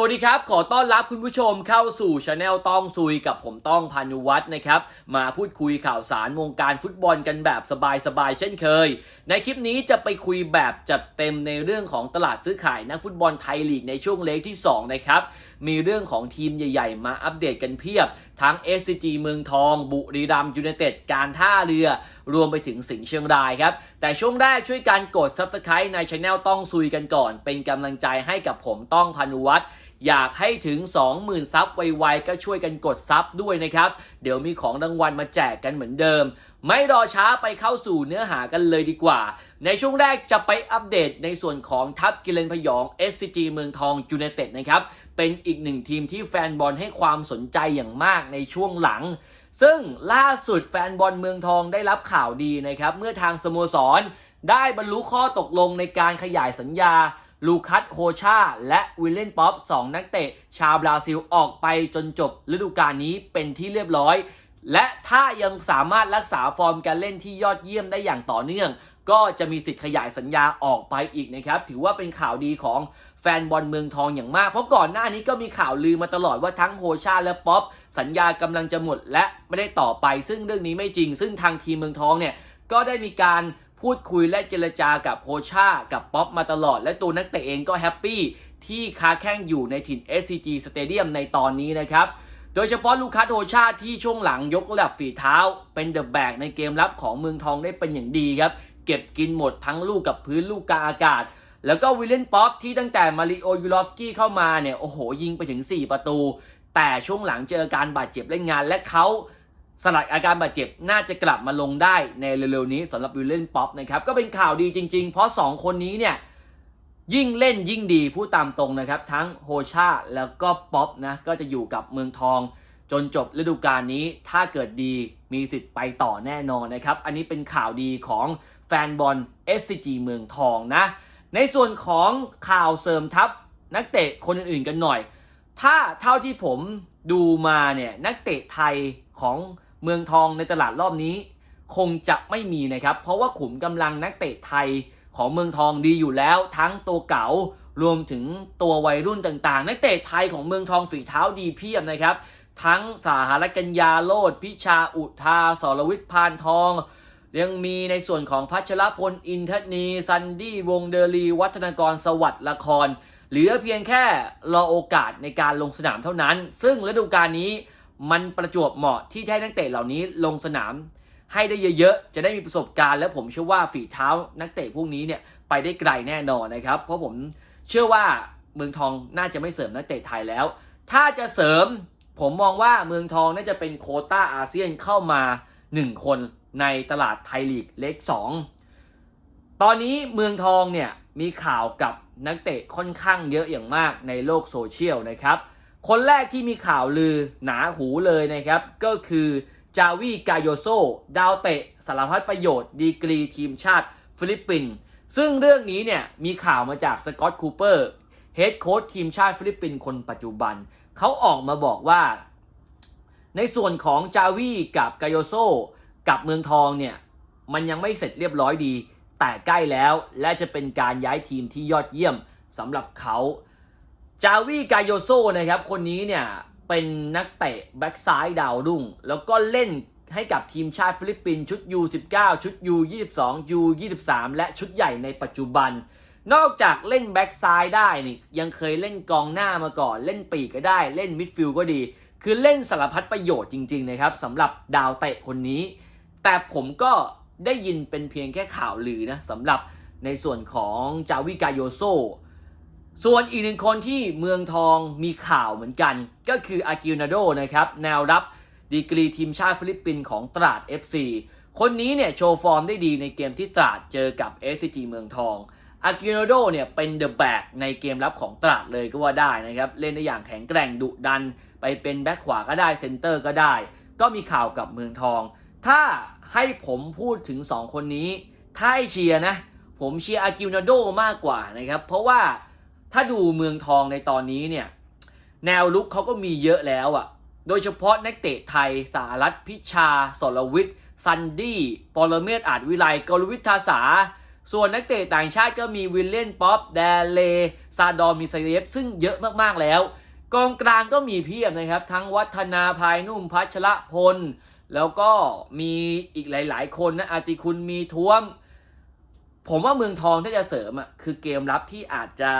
สวัสดีครับ ขอต้อนรับคุณผู้ชมเข้าสู่ช anel ต้องซุยกับผมต้องพานุวัฒน์นะครับ มาพูดคุยข่าวสารวงการฟุตบอลกันแบบสบายๆเช่นเคย ในคลิปนี้จะไปคุยแบบจัดเต็มในเรื่องของตลาดซื้อขายนักฟุตบอลไทยลีกในช่วงเล็กที่ 2 นะครับ มีเรื่องของทีมใหญ่ๆ มาอัปเดตกันเพียบ ทั้ง SCG เมืองทอง บุรีรัมย์ยูไนเต็ดการท่าเรือ รวมไปถึงสิงห์เชียงรายครับ แต่ช่วงแรกช่วยการกด Subscribe ในช anel ต้องซุยกันก่อน เป็นกำลังใจให้กับผมต้องพานุวัฒน์ อยากให้ถึง 20,000 ซับไวๆ ก็ช่วยกันกดซับด้วยนะครับ เดี๋ยวมีของรางวัลมาแจกกันเหมือนเดิม ไม่รอช้าไปเข้าสู่เนื้อหากันเลยดีกว่า ในช่วงแรกจะไปอัปเดตในส่วนของทัพกิเลนพยอง SCG เมืองทองยูไนเต็ดนะครับ เป็นอีกหนึ่งทีมที่แฟนบอลให้ความสนใจอย่างมากในช่วงหลังซึ่งล่าสุดแฟนบอลเมืองทองได้รับข่าวดีนะครับ เมื่อทางสโมสร ได้บรรลุข้อตกลงในการขยายสัญญา ลูคัสโฮชาและวิลเลนป๊อปสองนักเตะ ชาวบราซิลออกไปจนจบฤดูกาลนี้เป็นที่เรียบร้อย และถ้ายังสามารถรักษาฟอร์มการเล่นที่ยอดเยี่ยมได้อย่างต่อเนื่อง ก็จะมีสิทธิ์ขยายสัญญาออกไปอีกนะครับ ถือว่าเป็นข่าวดีของแฟนบอลเมืองทองอย่างมาก เพราะก่อนหน้านี้ก็มีข่าวลือมาตลอดว่าทั้งโฮชาและป๊อปสัญญากำลังจะหมดและไม่ได้ต่อไป ซึ่งเรื่องนี้ไม่จริง ซึ่งทางทีมเมืองทองเนี่ยก็ได้มีการ พูดคุยและเจรจากับโฮชากับป๊อปมาตลอด และตัวนักเตะเองก็แฮปปี้ที่ค้าแข่งอยู่ในถิ่น SCG Stadium ในตอนนี้นะครับ โดยเฉพาะลูคัสโฮชาที่ช่วงหลังยกระดับฝีเท้า เป็นเดอะแบกในเกมรับของเมืองทองได้เป็นอย่างดีครับ เก็บกินหมดทั้งลูกกับพื้นลูกกาอากาศ แล้วก็วิลเลนป๊อปที่ตั้งแต่มาริโอยูรอฟสกี้เข้ามาเนี่ยโอ้โหยิงไปถึง 4 ประตู แต่ช่วงหลังเจออาการบาดเจ็บเล่นงานและเขา สลัดอาการบาดเจ็บน่าจะกลับมาลงได้ในเร็วๆนี้สำหรับวิลเล่นป๊อปนะครับก็เป็นข่าวดีจริงๆ เพราะ 2 คนนี้เนี่ยยิ่งเล่นยิ่งดีพูดตามตรงนะครับ ทั้งโฮชาแล้วก็ป๊อปนะก็จะอยู่กับเมืองทอง จนจบฤดูกาลนี้ถ้าเกิดดีมีสิทธิ์ไปต่อแน่นอนนะครับ อันนี้เป็นข่าวดีของแฟนบอล SCG เมืองทองนะ ในส่วนของข่าวเสริมทัพนักเตะคนอื่นๆกันหน่อย ถ้าเท่าที่ผมดูมาเนี่ยนักเตะไทยของ เมืองทองในตลาดรอบนี้ คงจะไม่มีนะครับ เพราะว่าขุมกำลังนักเตะไทยของเมืองทองดีอยู่แล้ว ทั้งตัวเก่ารวมถึงตัววัยรุ่นต่างๆ นักเตะไทยของเมืองทองฝีเท้าดีเพียบนะครับ ทั้งสาหรัฐกัญญาโลดพิชาอุทาสรวิทย์พานทองยังมีในส่วนของพัชรพลอินทนีซันดี้วงเดลีวัฒนกรสวัสดิ์ละคร เหลือเพียงแค่รอโอกาสในการลงสนามเท่านั้น ซึ่งฤดูกาลนี้ มันประจวบเหมาะที่จะให้นักเตะเหล่านี้ลงสนาม ให้ได้เยอะๆ จะได้มีประสบการณ์ และผมเชื่อว่าฝีเท้านักเตะพวกนี้เนี่ยไปได้ไกลแน่นอนนะครับ เพราะผมเชื่อว่าเมืองทองน่าจะไม่เสริมนักเตะไทยแล้ว ถ้าจะเสริมผมมองว่าเมืองทองน่าจะเป็นโคต้าอาเซียนเข้ามา 1 คนในตลาดไทยลีกเล็ก 2 ตอนนี้เมืองทองเนี่ยมีข่าวกับนักเตะค่อนข้างเยอะอย่างมากในโลกโซเชียลนะครับ คนแรกที่มีข่าวลือหนาหูเลยนะครับ ก็คือจาวีกายโยโซ ดาวเตะสารพัดประโยชน์ ดีกรีทีมชาติฟิลิปปินส์ซึ่งเรื่องนี้เนี่ยมีข่าวมาจากสกอตคูเปอร์เฮดโค้ชทีมชาติฟิลิปปินส์คนปัจจุบัน เขาออกมาบอกว่า ในส่วนของจาวีกับกายโยโซ กับเมืองทองเนี่ย มันยังไม่เสร็จเรียบร้อยดี แต่ใกล้แล้วและจะเป็นการย้ายทีมที่ยอดเยี่ยมสำหรับเขา จาวีกายโยโซนะครับ คนนี้เนี่ย เป็นนักเตะแบ็กซ้ายดาวรุ่ง แล้วก็เล่นให้กับทีมชาติฟิลิปปินส์ชุด U19 ชุด U22 U23 และชุดใหญ่ในปัจจุบัน นอกจากเล่นแบ็กซ้ายได้นี่ยังเคยเล่นกองหน้ามาก่อน เล่นปีกก็ได้ เล่นมิดฟิลด์ก็ดี คือเล่นสารพัดประโยชน์จริงๆนะครับสำหรับดาวเตะคนนี้ แต่ผมก็ได้ยินเป็นเพียงแค่ข่าวลือนะสำหรับในส่วนของจาวิกาโยโซ ส่วนอีกหนึ่งคนที่เมืองทองมีข่าวเหมือนกัน ก็คืออากิลนาโดนะครับแนวรับดีกรีทีมชาติฟิลิปปินส์ของตราด FC คนนี้เนี่ยโชว์ฟอร์มได้ดีในเกมที่ตราดเจอกับ SCG เมืองทองอากิลนาโดเนี่ยเป็นเดอะแบ็กในเกมรับของตราดเลยก็ว่าได้นะครับ เล่นได้อย่างแข็งแกร่งดุดัน ไปเป็นแบ็คขวาก็ได้เซนเตอร์ก็ได้ ก็มีข่าวกับเมืองทอง ถ้าให้ผมพูดถึง 2 คนนี้ ถ้าให้เชียร์นะ ผมเชียร์อากิลนาโดมากกว่านะครับ เพราะว่า ถ้าดูเมืองทองในตอนนี้เนี่ย แนวลุกเขาก็มีเยอะแล้วอะ่ะ โดยเฉพาะนักเตะไทยสารัตพิชา สรวิทย์ซันดี้ปรเมศอาจวิไลกรวิทธาสา ส่วนนักเตะต่างชาติก็มีวิลเลนป๊อปแดเล ซาดอมิไซเยฟซึ่งเยอะมากๆแล้ว กองกลางก็มีเพียบนะครับ ทั้งวัฒนาภายนุ่มพัชระพล แล้วก็มีอีกหลาย ๆ คนนะอาติคุณมีท้วม ผมว่าเมืองทองถ้าจะเสริมอะคือเกมรับที่อาจจะ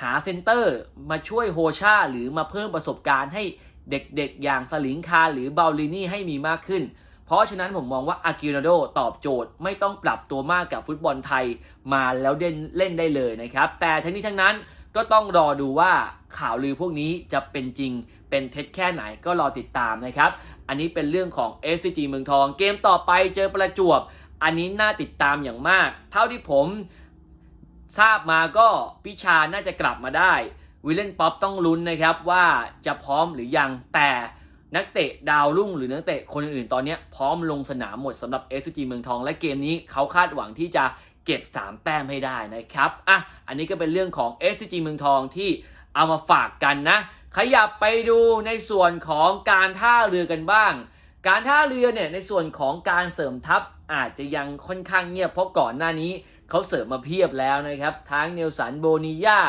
หาเซนเตอร์มาช่วยโฮชาหรือมาเพิ่มประสบการณ์ให้เด็กๆ อย่างสลิงคาหรือเบลลินี่ให้มีมากขึ้น เพราะฉะนั้นผมมองว่าอากิโนโดตอบโจทย์ไม่ต้องปรับตัวมากกับฟุตบอลไทยมาแล้วเล่นเล่นได้เลยนะครับ แต่ทั้งนี้ทั้งนั้นก็ต้องรอดูว่าข่าวลือพวกนี้จะเป็นจริงเป็นเท็จแค่ไหนก็รอติดตามนะครับ อันนี้เป็นเรื่องของ SCG เมืองทอง เกมต่อไปเจอประจวบ อันนี้น่าติดตามอย่างมาก เท่าที่ผม ทราบมาก็พิชาน่าจะกลับมาได้ วิลเลนป๊อปต้องลุ้นนะครับว่าจะพร้อมหรือยังแต่นักเตะดาวรุ่งหรือนักเตะคนอื่นๆตอนนี้พร้อมลงสนามหมดสำหรับ SCG เมืองทอง และเกมนี้เขาคาดหวังที่จะเก็บ 3 แต้มให้ได้นะครับอะอันนี้ก็เป็นเรื่องของ SCG เมืองทองที่เอามาฝากกันนะ ขยับไปดูในส่วนของการท่าเรือกันบ้าง การท่าเรือเนี่ยในส่วนของการเสริมทัพอาจจะยังค่อนข้างเงียบเพราะก่อนหน้านี้ เขาเสริมมาเพียบแล้วนะครับ ทั้งเนลสันโบนิยา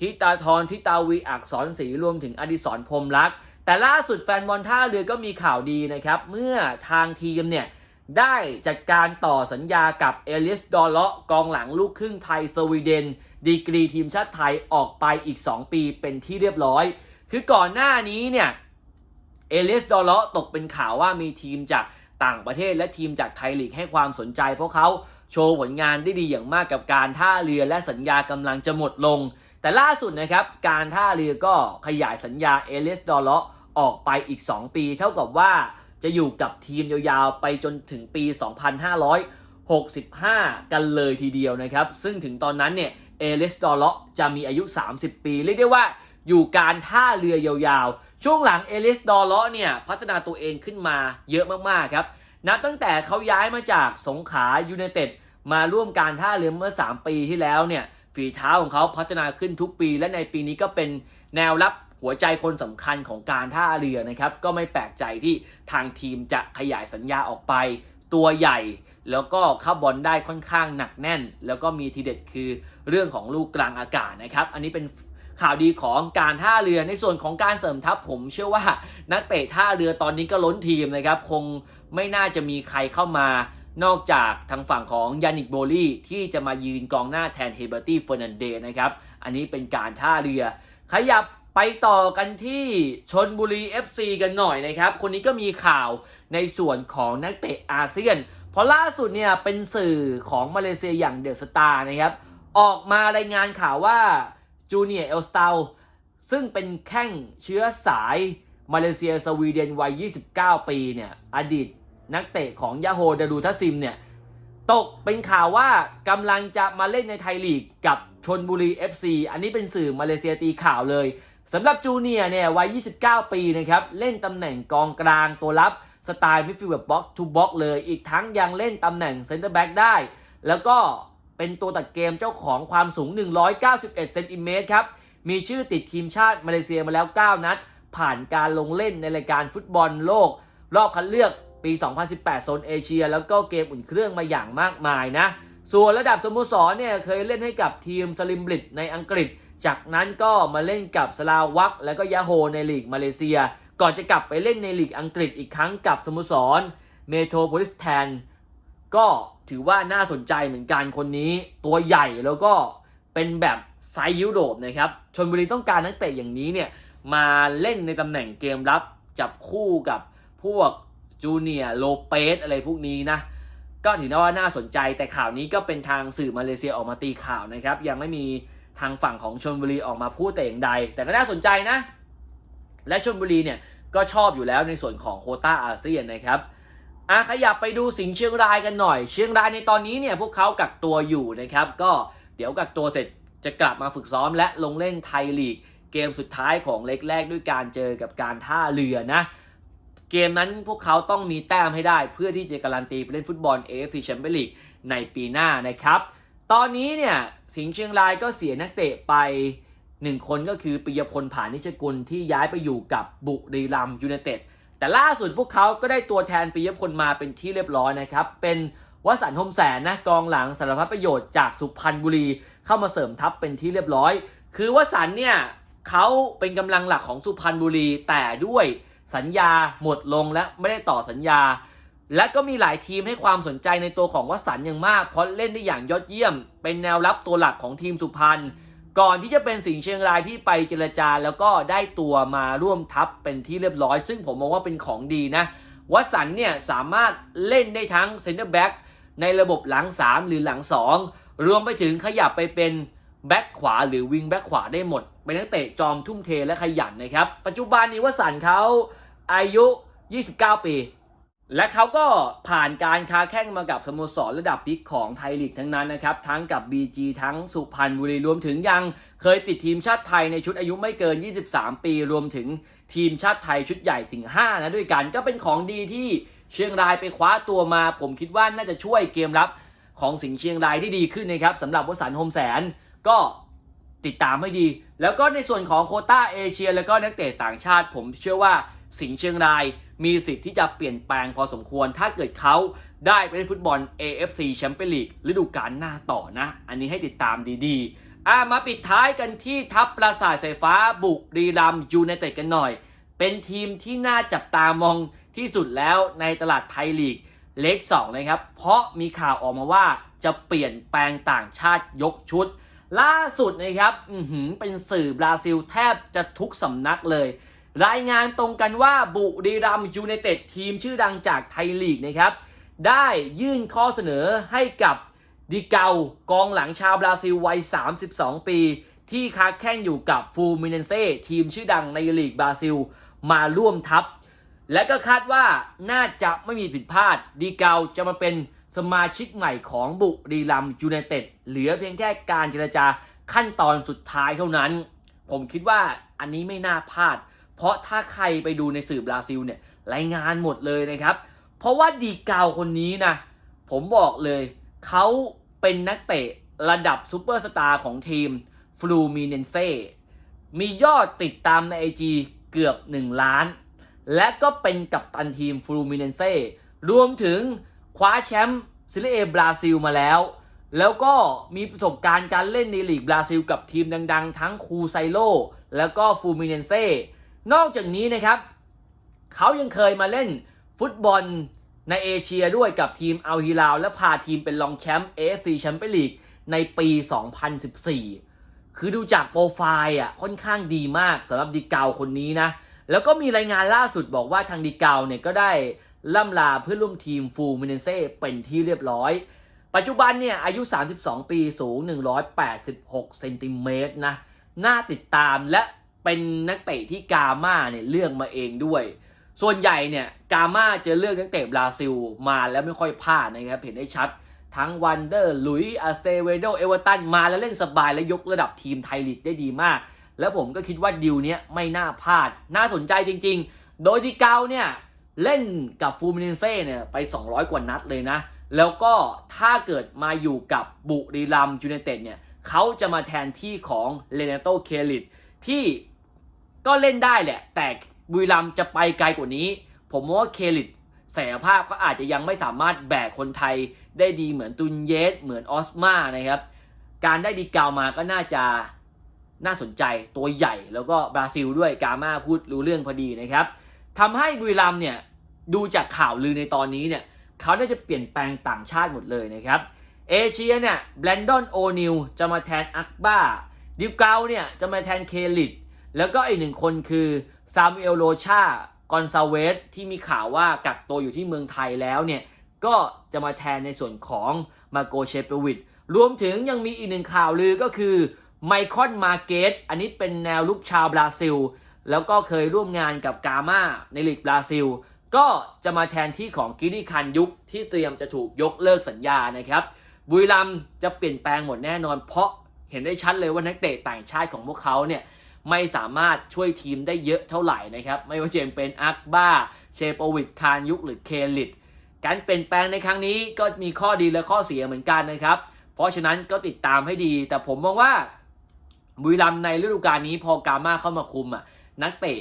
ทิตาทรทิตาวีอักษรศรีรวมถึงอดิศรพรมรักษ์แต่ล่าสุดแฟนบอลท่าเรือก็มีข่าวดีนะครับ เมื่อทางทีมเนี่ยได้จัดการต่อสัญญากับเอลิสดอลเลาะกองหลังลูกครึ่งไทยสวีเดน ดีกรีทีมชาติไทยออกไปอีก 2 ปีเป็นที่เรียบร้อย คือก่อนหน้านี้เนี่ยเอลิสดอลเลาะตกเป็นข่าวว่ามีทีมจากต่างประเทศและทีมจากไทยลีกให้ความสนใจเพราะเขา โชว์ผลงานได้ดีอย่างมากกับการท่าเรือและสัญญากำลังจะหมดลง แต่ล่าสุดนะครับ การท่าเรือก็ขยายสัญญาเอลิสดอลเลาะออกไปอีก 2 ปี เท่ากับว่าจะอยู่กับทีมยาวๆ ไปจนถึงปี 2565 กันเลยทีเดียวนะครับ ซึ่งถึงตอนนั้นเนี่ยเอลิสดอลเลาะจะมีอายุ 30 ปี เรียกได้ว่าอยู่การท่าเรือยาวๆ ช่วงหลังเอลิสดอลเลาะเนี่ยพัฒนาตัวเองขึ้นมาเยอะมากๆครับนับตั้งแต่เขาย้ายมาจากสงขลายูไนเต็ด มาร่วมการท่าเรือเมื่อ 3 ปีที่แล้วเนี่ยฝีเท้าของเขาพัฒนาขึ้นทุกปี และในปีนี้ก็เป็นแนวรับหัวใจคนสำคัญของการท่าเรือนะครับ ก็ไม่แปลกใจที่ทางทีมจะขยายสัญญาออกไป ตัวใหญ่ แล้วก็เข้าบอลได้ค่อนข้างหนักแน่น แล้วก็มีทีเด็ดคือเรื่องของลูกกลางอากาศนะครับ อันนี้เป็นข่าวดีของการท่าเรือในส่วนของการเสริมทัพผมเชื่อว่านักเตะท่าเรือตอนนี้ก็ล้นทีมนะครับ คงไม่น่าจะมีใครเข้ามา นอกจากทางฝั่งของยานิกโบลี่ที่จะมายืนกองหน้าแทนเฮเบอร์ตี้เฟอร์นันเดสนะครับ อันนี้เป็นการท่าเรือ ขยับไปต่อกันที่ชนบุรี FC กันหน่อยนะครับ คนนี้ก็มีข่าวในส่วนของนักเตะอาเซียน เพราะล่าสุดเนี่ยเป็นสื่อของมาเลเซียอย่างเดอะสตาร์นะครับ ออกมารายงานข่าวว่าจูเนียร์เอลสตาซึ่งเป็นแข้งเชื้อสายมาเลเซียสวีเดนวัย 29 ปีเนี่ยอดีต นักเตะของยาโฮดาดูทัสซิมเนี่ยตกเป็นข่าวว่ากำลังจะมาเล่นในไทยลีกกับชนบุรี FC อันนี้เป็นสื่อมาเลเซียตีข่าวเลยสำหรับจูเนียเนี่ยวัย 29 ปีนะครับเล่นตำแหน่งกองกลางตัวรับสไตล์มิดฟิลด์แบบบ็อกทูบ็อกเลยอีกทั้งยังเล่นตำแหน่งเซนเตอร์แบ็กได้ แล้วก็เป็นตัวตัดเกมเจ้าของความสูง 191 เซนติเมตรครับ มีชื่อติดทีมชาติมาเลเซียมาแล้ว 9 นัด ผ่านการลงเล่นในรายการฟุตบอลโลก รอบคัดเลือก ปี 2018 โซนเอเชีย แล้วก็เกมอุ่นเครื่องมาอย่างมากมายนะ ส่วนระดับสโมสรเนี่ยเคยเล่นให้กับทีมสลิมบลิตในอังกฤษ จากนั้นก็มาเล่นกับสลาวักและก็ยาโฮในลีกมาเลเซีย ก่อนจะกลับไปเล่นในลีกอังกฤษอีกครั้งกับสโมสรเมโทรโพลิสแทนก็ถือว่าน่าสนใจเหมือนกันคนนี้ ตัวใหญ่แล้วก็เป็นแบบไซส์ยุโรปนะครับชนบุรีต้องการนักเตะอย่างนี้เนี่ยมาเล่นในตำแหน่งเกมรับจับคู่กับพวก จูเนียโลเปสอะไรพวกนี้นะ ก็ถือได้ว่าน่าสนใจแต่ข่าวนี้ก็เป็นทางสื่อมาเลเซียออกมาตีข่าวนะครับ ยังไม่มีทางฝั่งของชนบุรีออกมาพูดแต่อย่างใด แต่ก็น่าสนใจนะ และชนบุรีเนี่ยก็ชอบอยู่แล้วในส่วนของโคต้าอาเซียนนะครับอะขยับไปดูสิงห์เชียงรายกันหน่อย เชียงรายในตอนนี้เนี่ยพวกเขากักตัวอยู่นะครับ ก็เดี๋ยวกักตัวเสร็จจะกลับมาฝึกซ้อมและลงเล่นไทยลีก เกมสุดท้ายของเล็กแรกด้วยการเจอกับการท่าเรือนะ เกมนั้นพวกเขาต้องมีแต้มให้ได้ เพื่อที่จะการันตีไปเล่นฟุตบอล AFC Champions League ในปีหน้านะครับ ตอนนี้เนี่ยสิงห์เชียงรายก็เสียนักเตะไปหนึ่งคนก็คือปิยพลผานิชกุลที่ย้ายไปอยู่กับบุรีรัมย์ยูไนเต็ดแต่ล่าสุดพวกเขาก็ได้ตัวแทนปิยพลมาเป็นที่เรียบร้อยนะครับ เป็นวสันต์ทมแสนนะกองหลังสารพัดประโยชน์จากสุพรรณบุรีเข้ามาเสริมทัพเป็นที่เรียบร้อย คือวสันเนี่ยเขาเป็นกำลังหลักของสุพรรณบุรีแต่ด้วย สัญญาหมดลงและไม่ได้ต่อสัญญา และก็มีหลายทีมให้ความสนใจในตัวของวสันอย่างมาก เพราะเล่นได้อย่างยอดเยี่ยม เป็นแนวรับตัวหลักของทีมสุพรรณก่อนที่จะเป็นสิงห์เชียงรายที่ไปเจรจาแล้วก็ได้ตัวมาร่วมทัพเป็นที่เรียบร้อย ซึ่งผมมองว่าเป็นของดีนะวสันเนี่ยสามารถเล่นได้ทั้งเซนเตอร์แบ็กในระบบหลัง 3 หรือหลัง 2 รวมไปถึงขยับไปเป็นแบ็กขวาหรือวิงแบ็กขวาได้หมด เป็นนักเตะจอมทุ่มเทและขยันนะครับ ปัจจุบันนี้วสันเขา อายุ 29 ปี และเขาก็ผ่านการค้าแข่งมากับสโมสรระดับพิกของไทยลีกทั้งนั้นนะครับ ทั้งกับ BG ทั้งสุพรรณบุรีรวมถึงยังเคยติดทีมชาติไทยในชุดอายุไม่เกิน 23 ปีรวมถึงทีมชาติไทยชุดใหญ่ถึง 5 นะด้วยกันก็เป็นของดีที่เชียงรายไปคว้าตัวมา ผมคิดว่าน่าจะช่วยเกมรับของสิงห์เชียงรายได้ดีขึ้นนะครับสำหรับวสันต์โฮมแสนก็ติดตามให้ดี แล้วก็ในส่วนของโคต้าเอเชีย แล้วก็นักเตะต่างชาติ ผมเชื่อว่า สิงห์เชียงราย มีสิทธิ์ที่จะเปลี่ยนแปลงพอสมควร ถ้าเกิดเขาได้ไปเล่นฟุตบอล AFC แชมเปี้ยนลีกฤดูกาลหน้าต่อนะ อันนี้ให้ติดตามดีๆอะมาปิดท้ายกันที่ทัพปราสาทสายฟ้าบุรีรัมยูไนเต็ดกันหน่อย เป็นทีมที่น่าจับตามองที่สุดแล้วในตลาดไทยลีกเล็ก2นะครับ เพราะมีข่าวออกมาว่าจะเปลี่ยนแปลงต่างชาติยกชุด ล่าสุดนะครับ อืเป็นสื่อบราซิลแทบจะทุกสำนักเลย รายงานตรงกันว่าบุรีรัมยูไนเต็ดทีมชื่อดังจากไทยลีกนะครับ ได้ยื่นข้อเสนอให้กับดิเกากองหลังชาวบราซิลวัย 32 ปี ที่ค้าแข่งอยู่กับฟูมิเนเซ่ทีมชื่อดังในลีกบราซิลมาร่วมทัพ และก็คาดว่าน่าจะไม่มีผิดพลาดดีเกาจะมาเป็นสมาชิกใหม่ของบุรีรัมย์ยูไนเต็ดเหลือเพียงแค่การเจรจาขั้นตอนสุดท้ายเท่านั้น ผมคิดว่าอันนี้ไม่น่าพลาด เพราะถ้าใครไปดูในสื่อบราซิลเนี่ยรายงานหมดเลยนะครับ เพราะว่าดีเกาคนนี้นะ ผมบอกเลยเขาเป็นนักเตะระดับซูเปอร์สตาร์ของทีมฟลูมิเนเซ่มียอดติดตามใน IG เกือบ 1 ล้าน และก็เป็นกัปตันทีมฟลูมิเนเซ่รวมถึงคว้าแชมป์ซิลเอบราซิลมาแล้ว แล้วก็มีประสบการณ์การเล่นในลีกบราซิลกับทีมดัง ๆ ทั้งคูไซโล แล้วก็ฟูมิเนเซ่ นอกจากนี้นะครับ เขายังเคยมาเล่นฟุตบอลในเอเชียด้วยกับทีมอัลฮิลาลและพาทีมเป็นรองแชมป์ AFC แชมเปี้ยนลีกในปี 2014 คือดูจากโปรไฟล์อะค่อนข้างดีมากสำหรับดีเกาคนนี้นะ แล้วก็มีรายงานล่าสุดบอกว่าทางดีเกาเนี่ยก็ได้ล่ำลาเพื่อร่วมทีมฟูมิเนเซ่เป็นที่เรียบร้อย ปัจจุบันเนี่ยอายุ 32 ปีสูง 186 เซนติเมตรนะ น่าติดตามและ เป็นนักเตะที่กาม่าเนี่ยเลือกมาเองด้วย ส่วนใหญ่เนี่ยกาม่าจะเลือกนักเตะบราซิลมาแล้วไม่ค่อยพลาดนะครับเห็นได้ชัด ทั้งวันเดอร์ลุยอาเซเวโดเอเวอร์ตันมาแล้วเล่นสบายและยกระดับทีมไทยลีกได้ดีมาก แล้วผมก็คิดว่าดิวเนี้ยไม่น่าพลาด น่าสนใจจริงๆ โดยที่เกาเนี่ยเล่นกับฟูมิเนเซ่เนี่ยไป 200 กว่านัดเลยนะ แล้วก็ถ้าเกิดมาอยู่กับบุรีรัมย์ยูไนเต็ดเนี่ยเขาจะมาแทนที่ของเลเนโตเคลิตที่ ก็เล่นได้แหละ แต่บุรีรัมจะไปไกลกว่านี้ ผมว่าเคลิตศักยภาพก็อาจจะยังไม่สามารถแบกคนไทยได้ดีเหมือนตุนเยสเหมือนออสมานะครับ การได้ดีกาวมาก็น่าจะน่าสนใจตัวใหญ่แล้วก็บราซิลด้วยกามาพูดรู้เรื่องพอดีนะครับทำให้บุรีรัมเนี่ยดูจากข่าวลือในตอนนี้เนี่ยเขาน่าจะเปลี่ยนแปลงต่างชาติหมดเลยนะครับ เอเชียเนี่ยแบรนดอนโอนิลจะมาแทนอักบ้าดิวเกาเนี่ยจะมาแทนเคลิต แล้วก็อีกหนึ่งคนคือซามูเอลโรชากอนซาเวสที่มีข่าวว่ากักตัวอยู่ที่เมืองไทยแล้วเนี่ย ก็จะมาแทนในส่วนของมาโกเชเปวิดรวมถึงยังมีอีกหนึ่งข่าวลือก็คือไมคอนมาเกตอันนี้เป็นแนวลุกชาวบราซิล แล้วก็เคยร่วมงานกับกามาในลีกบราซิล ก็จะมาแทนที่ของกิริคันยุคที่เตรียมจะถูกยกเลิกสัญญานะครับบุรีรัมจะเปลี่ยนแปลงหมดแน่นอน เพราะเห็นได้ชัดเลยว่านักเตะต่างชาติของพวกเขาเนี่ย ไม่สามารถช่วยทีมได้เยอะเท่าไหร่นะครับ ไม่ว่าจะเป็นอักบ้า เชโปวิดคานยุคหรือเคลิตการเปลี่ยนแปลงในครั้งนี้ก็มีข้อดีและข้อเสียเหมือนกันนะครับ เพราะฉะนั้นก็ติดตามให้ดี แต่ผมมองว่าบุรีรัมในฤดูกาลนี้พอกาม่าเข้ามาคุมอะนักเตะ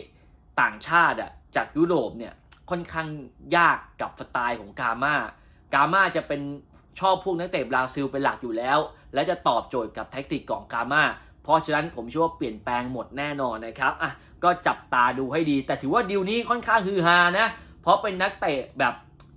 ต่างชาติอะจากยุโรปเนี่ยค่อนข้างยากกับสไตล์ของกาม่ากาม่าจะเป็นชอบพวกนักเตะบราซิลเป็นหลักอยู่แล้ว และจะตอบโจทย์กับแท็กติกของกาม่า เพราะฉะนั้นผมเชื่อว่าเปลี่ยนแปลงหมดแน่นอนนะครับอะก็จับตาดูให้ดี แต่ถือว่าดีลนี้ค่อนข้างฮือฮานะ เพราะเป็นนักเตะแบบ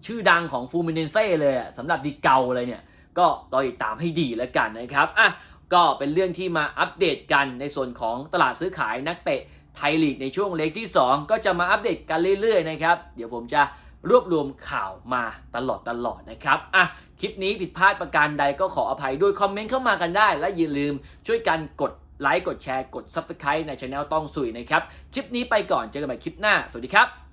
ชื่อดังของฟูมิเนเซ่เลยอะสำหรับดีเกาเลยเนี่ย ก็รอติดตามให้ดีแล้วกันนะครับอะก็เป็นเรื่องที่มาอัปเดตกันในส่วนของตลาดซื้อขายนักเตะไทยลีกในช่วงเล็กที่ 2 ก็จะมาอัปเดตกันเรื่อยๆนะครับ เดี๋ยวผมจะรวบรวมข่าวมาตลอดตลอดนะครับอะ คลิปนี้ผิดพลาดประการใดก็ขออภัยด้วยคอมเมนต์เข้ามากันได้ และอย่าลืมช่วยกันกดไลค์กดแชร์กด Subscribe ในช anel ต้องสุยนะครับ คลิปนี้ไปก่อนเจอกันใหม่คลิปหน้า สวัสดีครับ